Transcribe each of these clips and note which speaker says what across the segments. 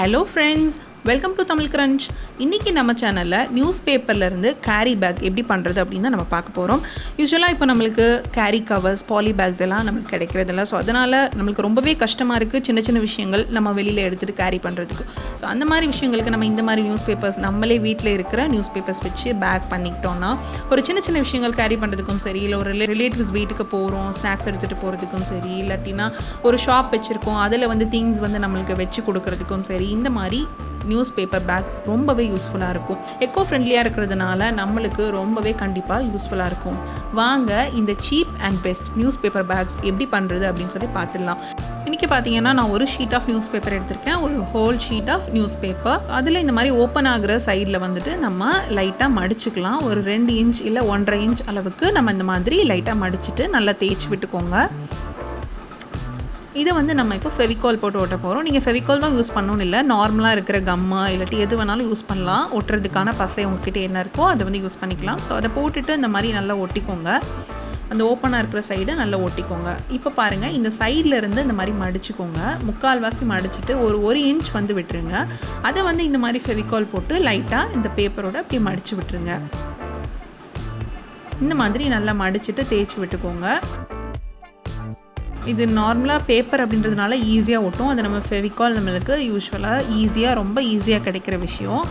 Speaker 1: Hello friends welcome to Tamil crunch இன்றைக்கி நம்ம சேனலில் நியூஸ் பேப்பர்லேருந்து கேரி பேக் எப்படி பண்ணுறது அப்படின்னு நம்ம பார்க்க போகிறோம் யூஸ்வலாக இப்போ நம்மளுக்கு கேரி கவர்ஸ் பாலி பேக்ஸ் எல்லாம் நம்மளுக்கு கிடைக்கிறதில்ல. ஸோ அதனால் நம்மளுக்கு ரொம்பவே கஷ்டமாக இருக்குது சின்ன சின்ன விஷயங்கள் நம்ம வெளியில் எடுத்துகிட்டு கேரி பண்ணுறதுக்கு ஸோ அந்த மாதிரி விஷயங்களுக்கு நம்ம இந்த மாதிரி நியூஸ் பேப்பர்ஸ் நம்மளே வீட்டில் இருக்கிற நியூஸ் பேப்பர்ஸ் வச்சு பேக் பண்ணிக்கிட்டோம்னா ஒரு சின்ன சின்ன விஷயங்கள் கேரி பண்ணுறதுக்கும் சரி இல்லை ஒரு ரிலேட்டிவ்ஸ் வீட்டுக்கு போகிறோம் ஸ்நாக்ஸ் எடுத்துகிட்டு போகிறதுக்கும் சரி இல்லாட்டினா ஒரு ஷாப் வச்சுருக்கோம் அதில் வந்து திங்ஸ் வந்து நம்மளுக்கு வச்சு கொடுக்குறதுக்கும் சரி இந்த மாதிரி நியூஸ் பேப்பர் பேக்ஸ் ரொம்பவே யூஸ்ஃபுல்லாக இருக்கும். எக்கோ ஃப்ரெண்ட்லியாக இருக்கிறதுனால நம்மளுக்கு ரொம்பவே கண்டிப்பாக யூஸ்ஃபுல்லாக இருக்கும். வாங்க இந்த cheap and best news paper bags எப்படி பண்ணுறது அப்படின்னு சொல்லி பார்த்துடலாம். இன்றைக்கி பார்த்தீங்கன்னா நான் ஒரு ஷீட் ஆஃப் நியூஸ் பேப்பர் எடுத்திருக்கேன். ஒரு whole sheet of news paper அதில் இந்த மாதிரி ஓப்பன் ஆகிற சைடில் வந்துட்டு நம்ம லைட்டாக மடிச்சுக்கலாம். ஒரு ரெண்டு இன்ச் இல்லை ஒன்றரை இன்ச் அளவுக்கு நம்ம இந்த மாதிரி லைட்டாக மடிச்சுட்டு நல்லா தேய்ச்சி விட்டுக்கோங்க. இதை வந்து நம்ம இப்போ ஃபெவிகால் போட்டு ஒட்ட போகிறோம் நீங்கள் ஃபெவிகால் தான் யூஸ் பண்ணணும்னு இல்லை. நார்மலாக இருக்கிற கம்மா இல்லாட்டி எது வேணாலும் யூஸ் பண்ணலாம். ஒட்டுறதுக்கான பசை உங்ககிட்ட என்ன இருக்கோ அதை வந்து யூஸ் பண்ணிக்கலாம். ஸோ அதை போட்டுட்டு இந்த மாதிரி நல்லா ஒட்டிக்கோங்க. அந்த ஓப்பனாக இருக்கிற சைடு நல்லா ஒட்டிக்கோங்க. இப்போ பாருங்கள் இந்த சைடில் இருந்து இந்த மாதிரி மடிச்சுக்கோங்க. முக்கால்வாசி மடிச்சுட்டு ஒரு ஒரு இன்ச் வந்து விட்டுருங்க. அதை வந்து இந்த மாதிரி ஃபெவிகால் போட்டு லைட்டாக இந்த பேப்பரோட அப்படி மடித்து விட்டுருங்க. இந்த மாதிரி நல்லா மடிச்சுட்டு தேய்ச்சி விட்டுக்கோங்க. இது நார்மலாக பேப்பர் அப்படின்றதுனால ஈஸியாக ஒட்டும். அது நம்ம ஃபெவிகால் நம்மளுக்கு யூஸ்வலாக ஈஸியாக ரொம்ப ஈஸியாக கிடைக்கிற விஷயம்.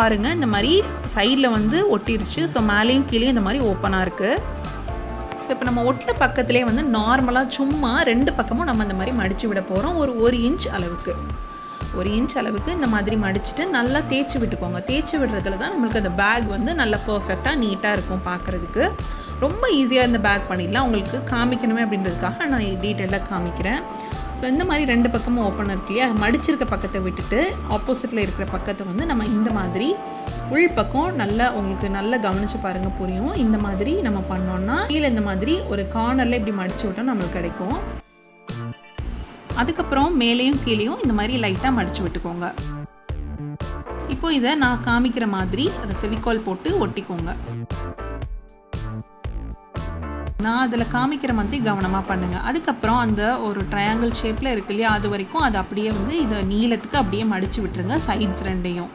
Speaker 1: பாருங்கள் இந்த மாதிரி சைடில் வந்து ஒட்டிருச்சு. ஸோ மேலேயும் கீழே இந்த மாதிரி ஓப்பனாக இருக்குது ஸோ இப்போ நம்ம ஒட்டின பக்கத்துலேயே வந்து நார்மலாக சும்மா ரெண்டு பக்கமும் நம்ம இந்த மாதிரி மடித்து விட போகிறோம் ஒரு ஒரு இன்ச் அளவுக்கு. ஒரு இன்ச் அளவுக்கு இந்த மாதிரி மடிச்சுட்டு நல்லா தேய்ச்சி விட்டுக்கோங்க. தேய்ச்சி விடுறதுல தான் நம்மளுக்கு அந்த பேக் வந்து நல்லா பர்ஃபெக்டாக நீட்டாக இருக்கும் பார்க்குறதுக்கு ரொம்ப ஈஸியாக இந்த பேக் பண்ணிடலாம். உங்களுக்கு காமிக்கணுமே அப்படின்றதுக்காக நான் டீட்டெயிலாக காமிக்கிறேன். ஸோ இந்த மாதிரி ரெண்டு பக்கமும் ஓப்பன் இருக்கு இல்லையா? மடிச்சிருக்க பக்கத்தை விட்டுட்டு ஆப்போசிட்டில் இருக்கிற பக்கத்தை வந்து நம்ம இந்த மாதிரி உள் பக்கம் நல்லா உங்களுக்கு நல்லா கவனித்து பாருங்கள் புரியும். இந்த மாதிரி நம்ம பண்ணோன்னா கீழே இந்த மாதிரி ஒரு கார்னரில் இப்படி மடித்து விட்டால் நம்மளுக்கு கிடைக்கும். அதுக்கப்புறம் மேலேயும் கீழேயும் இந்த மாதிரி லைட்டாக மடித்து விட்டுக்கோங்க. இப்போ இதை நான் காமிக்கிற மாதிரி அதை ஃபெவிகால் போட்டு ஒட்டிக்கோங்க. நான் அதில் காமிக்கிற மாதிரி கவனமாக பண்ணுங்கள் அதுக்கப்புறம் அந்த ஒரு ட்ரையாங்கிள் ஷேப்பில் இருக்கு இல்லையா அது வரைக்கும் அது அப்படியே வந்து இதை நீளத்துக்கு அப்படியே மடித்து விட்டுருங்க சைட்ஸ் ரெண்டையும்.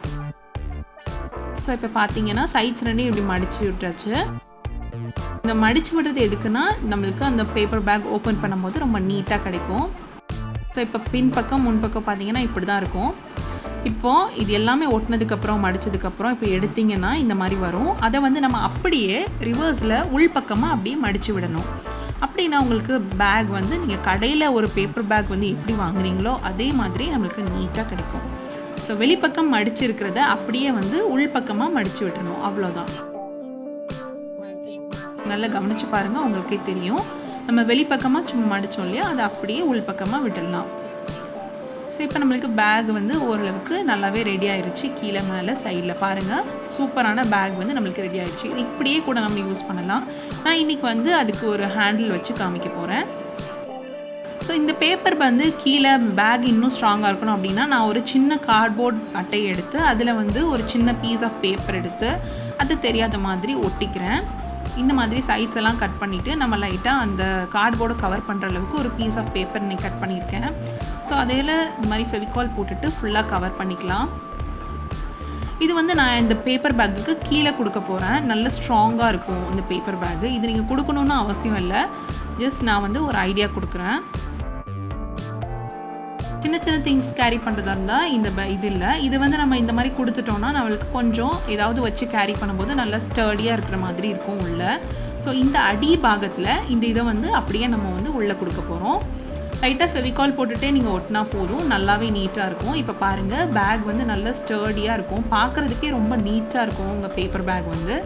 Speaker 1: ஸோ இப்போ பார்த்தீங்கன்னா சைட்ஸ் ரெண்டையும் இப்படி மடித்து விட்டாச்சு. இந்த மடித்து விடுறது எதுக்குன்னா நம்மளுக்கு அந்த பேப்பர் பேக் ஓப்பன் பண்ணும்போது ரொம்ப நீட்டாக கிடைக்கும். ஸோ இப்போ பின் பக்கம் பார்த்தீங்கன்னா இப்படி தான் இருக்கும். இப்போது இது எல்லாமே ஒட்டினதுக்கப்புறம் மடித்ததுக்கப்புறம் இப்போ எடுத்திங்கன்னா இந்த மாதிரி வரும். அதை வந்து நம்ம அப்படியே ரிவர்ஸில் உள்பக்கமாக அப்படியே மடித்து விடணும். அப்படின்னா உங்களுக்கு பேக் வந்து நீங்கள் கடையில் ஒரு பேப்பர் பேக் வந்து எப்படி வாங்குறீங்களோ அதே மாதிரி நம்மளுக்கு நீட்டாக கிடைக்கும். ஸோ வெளிப்பக்கம் மடித்து இருக்கிறத அப்படியே வந்து உள்பக்கமாக மடித்து விடணும் அவ்வளோதான் நல்லா கவனித்து பாருங்கள் உங்களுக்கே தெரியும். நம்ம வெளிப்பக்கமாக சும்மா மடித்தோம் இல்லையா அதை அப்படியே உள்பக்கமாக விட்டுடலாம். ஸோ இப்போ நம்மளுக்கு பேக் வந்து ஓரளவுக்கு நல்லாவே ரெடி ஆயிடுச்சு கீழே மேலே சைடில் பாருங்கள் சூப்பரான பேக் வந்து நம்மளுக்கு ரெடி ஆயிடுச்சு இப்படியே கூட நம்ம யூஸ் பண்ணலாம். நான் இன்றைக்கி வந்து அதுக்கு ஒரு ஹேண்டில் வச்சு காமிக்க போகிறேன் ஸோ இந்த பேப்பர் வந்து கீழே பேக் இன்னும் ஸ்ட்ராங்காக இருக்கணும் அப்படின்னா நான் ஒரு சின்ன கார்ட்போர்ட் அட்டையை எடுத்து அதில் வந்து ஒரு சின்ன பீஸ் ஆஃப் பேப்பர் எடுத்து அது தெரியாத மாதிரி ஒட்டிக்கிறேன். இந்த மாதிரி சைட்ஸ் எல்லாம் கட் பண்ணிவிட்டு நம்ம லைட்டாக அந்த கார்ட்போர்டு கவர் பண்ணுற அளவுக்கு ஒரு பீஸ் ஆஃப் பேப்பர் இன்னைக்கு கட் பண்ணியிருக்கேன். ஸோ அதில் இந்த மாதிரி ஃபெவிகால் போட்டுட்டு ஃபுல்லாக கவர் பண்ணிக்கலாம். இது வந்து நான் இந்த பேப்பர் பேக்குக்கு கீழே கொடுக்க போகிறேன் நல்ல ஸ்ட்ராங்காக இருக்கும் இந்த பேப்பர் பேக்கு இது நீங்கள் கொடுக்கணுன்னு அவசியம் இல்லை. ஜஸ்ட் நான் வந்து ஒரு ஐடியா கொடுக்குறேன். சின்ன சின்ன திங்ஸ் கேரி பண்ணுறதா இருந்தால் இந்த ப இது இல்லை. இது வந்து நம்ம இந்த மாதிரி கொடுத்துட்டோம்னா நம்மளுக்கு கொஞ்சம் ஏதாவது வச்சு கேரி பண்ணும்போது நல்லா ஸ்டர்டியாக இருக்கிற மாதிரி இருக்கும் உள்ளே. ஸோ இந்த அடி பாகத்தில் இந்த இதை வந்து அப்படியே நம்ம வந்து உள்ளே கொடுக்க போகிறோம் லைட்டாக ஃபெவிகால் போட்டுகிட்டே நீங்கள் ஒட்டினா போதும். நல்லாவே நீட்டாக இருக்கும். இப்போ பாருங்கள் பேக் வந்து நல்லா ஸ்டர்டியாக இருக்கும். பார்க்குறதுக்கே ரொம்ப நீட்டாக இருக்கும் உங்கள் பேப்பர் பேக் வந்து.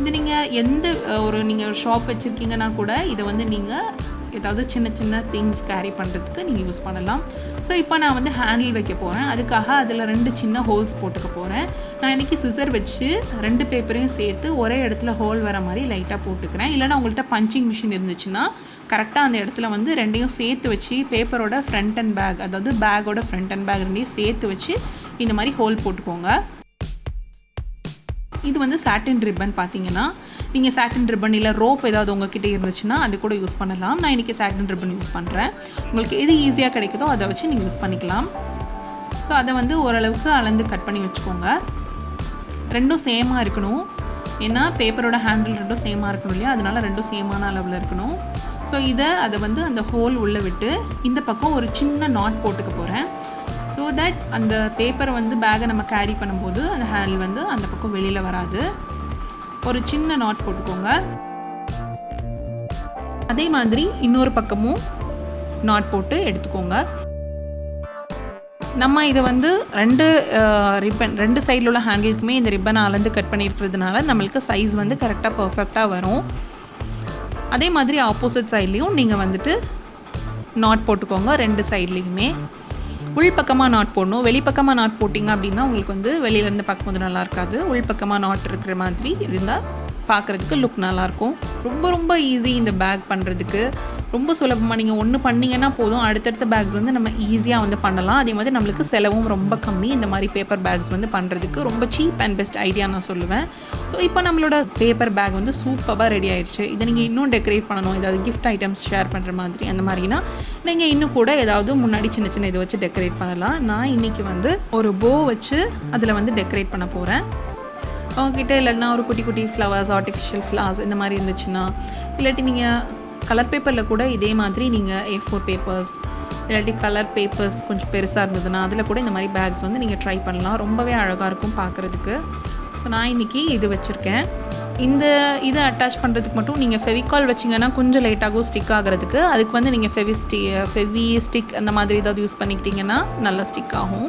Speaker 1: இது நீங்கள் எந்த ஒரு நீங்கள் ஷாப் வச்சுருக்கீங்கன்னா கூட இதை வந்து நீங்கள் ஏதாவது சின்ன சின்ன திங்ஸ் கேரி பண்ணுறதுக்கு நீங்கள் யூஸ் பண்ணலாம். ஸோ இப்போ நான் வந்து ஹேண்டில் வைக்க போகிறேன் அதுக்காக அதில் ரெண்டு சின்ன ஹோல்ஸ் போட்டுக்க போகிறேன் நான் இன்றைக்கி சிசர் வச்சு ரெண்டு பேப்பரையும் சேர்த்து ஒரே இடத்துல ஹோல் வர மாதிரி லைட்டாக போட்டுக்கிறேன். இல்லைனா உங்கள்கிட்ட பஞ்சிங் மிஷின் இருந்துச்சுன்னா கரெக்டாக அந்த இடத்துல வந்து ரெண்டையும் சேர்த்து வச்சு பேப்பரோட ஃப்ரண்ட் அண்ட் பேக் அதாவது பேக்கோட ஃப்ரண்ட் அண்ட் பேக் ரெண்டையும் சேர்த்து வச்சு இந்த மாதிரி ஹோல் போட்டுக்கோங்க. இது வந்து சாட்டின் ரிப்பன் பார்த்தீங்கன்னா நீங்கள் சாட்டின் ரிப்பன் இல்லை ரோப் ஏதாவது உங்ககிட்ட இருந்துச்சுன்னா அது கூட யூஸ் பண்ணலாம். நான் இன்றைக்கி சாட்டின் ரிப்பன் யூஸ் பண்ணுறேன் உங்களுக்கு எது ஈஸியாக கிடைக்குதோ அதை வச்சு நீங்கள் யூஸ் பண்ணிக்கலாம். ஸோ அதை வந்து ஓரளவுக்கு அளந்து கட் பண்ணி வச்சுக்கோங்க. ரெண்டும் சேமாக இருக்கணும். ஏன்னா பேப்பரோட ஹேண்டில் ரெண்டும் சேமாக இருக்கணும் இல்லையா? அதனால ரெண்டும் சேமான அளவில் இருக்கணும். ஸோ இதை அதை வந்து அந்த ஹோல் உள்ளே விட்டு இந்த பக்கம் ஒரு சின்ன நாட் போட்டுக்க போகிறேன் ஸோ தட் அந்த பேப்பரை வந்து பேக்கை நம்ம கேரி பண்ணும்போது அந்த ஹேண்டில் வந்து அந்த பக்கம் வெளியில் வராது. ஒரு சின்ன நாட் போட்டுக்கோங்க. அதே மாதிரி இன்னொரு பக்கமும் நாட் போட்டு எடுத்துக்கோங்க. நம்ம இதை வந்து ரெண்டு ரிப்பன் ரெண்டு சைடில் உள்ள ஹேண்டிலுக்குமே இந்த ரிப்பனை அளந்து கட் பண்ணியிருக்கிறதுனால நம்மளுக்கு சைஸ் வந்து கரெக்டாக பர்ஃபெக்டாக வரும். அதே மாதிரி ஆப்போசிட் சைட்லேயும் நீங்கள் வந்துட்டு நாட் போட்டுக்கோங்க ரெண்டு சைட்லேயுமே உள்பக்கமாக நாட் போடணும். வெளிப்பக்கமாக நாட் போட்டிங்க அப்படின்னா உங்களுக்கு வந்து வெளியிலேருந்து பார்க்கும்போது நல்லா இருக்காது உள்பக்கமாக நாட் இருக்கிற மாதிரி இருந்தால் பார்க்குறதுக்கு லுக் நல்லாயிருக்கும். ரொம்ப ரொம்ப ஈஸி இந்த பேக் பண்ணுறதுக்கு ரொம்ப சுலபமாக நீங்கள் ஒன்று பண்ணிங்கன்னா போதும். அடுத்தடுத்த பேக்ஸ் வந்து நம்ம ஈஸியாக வந்து பண்ணலாம். அதே மாதிரி நம்மளுக்கு செலவும் ரொம்ப கம்மி. இந்த மாதிரி பேப்பர் பேக்ஸ் வந்து பண்ணுறதுக்கு ரொம்ப சீப் அண்ட் பெஸ்ட் ஐடியா நான் சொல்லுவேன். ஸோ இப்போ நம்மளோட பேப்பர் பேக் வந்து சூப்பராக ரெடி ஆயிடுச்சு. இதை நீங்கள் இன்னும் டெக்கரேட் பண்ணணும். ஏதாவது கிஃப்ட் ஐட்டம்ஸ் ஷேர் பண்ணுற மாதிரி அந்த மாதிரினா நீங்கள் இன்னும் கூட ஏதாவது முன்னாடி சின்ன சின்ன இதை வச்சு டெக்கரேட் பண்ணலாம். நான் இன்றைக்கி வந்து ஒரு போ வச்சு அதில் வந்து டெக்கரேட் பண்ண போகிறேன் அவங்கக்கிட்ட இல்லைன்னா ஒரு குட்டி குட்டி ஃப்ளவர்ஸ் ஆர்டிஃபிஷியல் ஃப்ளவர்ஸ் இந்த மாதிரி இருந்துச்சுன்னா இல்லாட்டி நீங்கள் கலர் பேப்பரில் கூட இதே மாதிரி நீங்கள் ஏ ஃபோர் பேப்பர்ஸ் இல்லாட்டி கலர் பேப்பர்ஸ் கொஞ்சம் பெருசாக இருந்ததுன்னா அதில் கூட இந்த மாதிரி பேக்ஸ் வந்து நீங்கள் ட்ரை பண்ணலாம். ரொம்பவே அழகாக இருக்கும் பார்க்குறதுக்கு ஸோ நான் இன்றைக்கி இது வச்சுருக்கேன். இந்த இதை அட்டாச் பண்ணுறதுக்கு மட்டும் நீங்கள் ஃபெவிகால் வச்சிங்கன்னா கொஞ்சம் லேட்டாகும் ஸ்டிக் ஆகிறதுக்கு. அதுக்கு வந்து நீங்கள் ஃபெவி ஸ்டி ஃபெவி ஸ்டிக் அந்த மாதிரி ஏதாவது யூஸ் பண்ணிக்கிட்டிங்கன்னா நல்லா ஸ்டிக் ஆகும்.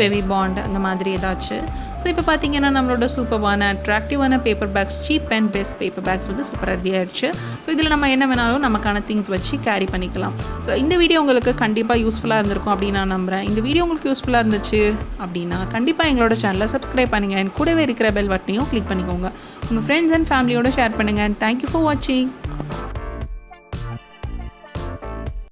Speaker 1: ஃபெவி பாண்ட் அந்த மாதிரி ஏதாச்சும் ஸோ இப்போ பார்த்தீங்கன்னா நம்மளோட சூப்பர்வான அட்ராக்டிவான paper bags cheap and best paper bags வந்து சூப்பராக ரெடி ஆயிடுச்சு. ஸோ இதில் நம்ம என்ன வேணாலும் நமக்கான திங்ஸ் வச்சு கேரி பண்ணிக்கலாம். ஸோ இந்த வீடியோ உங்களுக்கு கண்டிப்பாக யூஸ்ஃபுல்லாக இருந்திருக்கும் அப்படின்னு நான் நம்புகிறேன் இந்த வீடியோ உங்களுக்கு யூஸ்ஃபுல்லாக இருந்துச்சு அப்படின்னா கண்டிப்பாக எங்களோட சேனலை சப்ஸ்கிரைப் பண்ணுங்கள் என் கூடவே இருக்கிற பெல் பட்டனையும் கிளிக் பண்ணிக்கோங்க. உங்கள் ஃப்ரெண்ட்ஸ் அண்ட் ஃபேமிலியோட ஷேர் பண்ணுங்கள் தேங்க்யூ ஃபார் வாட்சிங்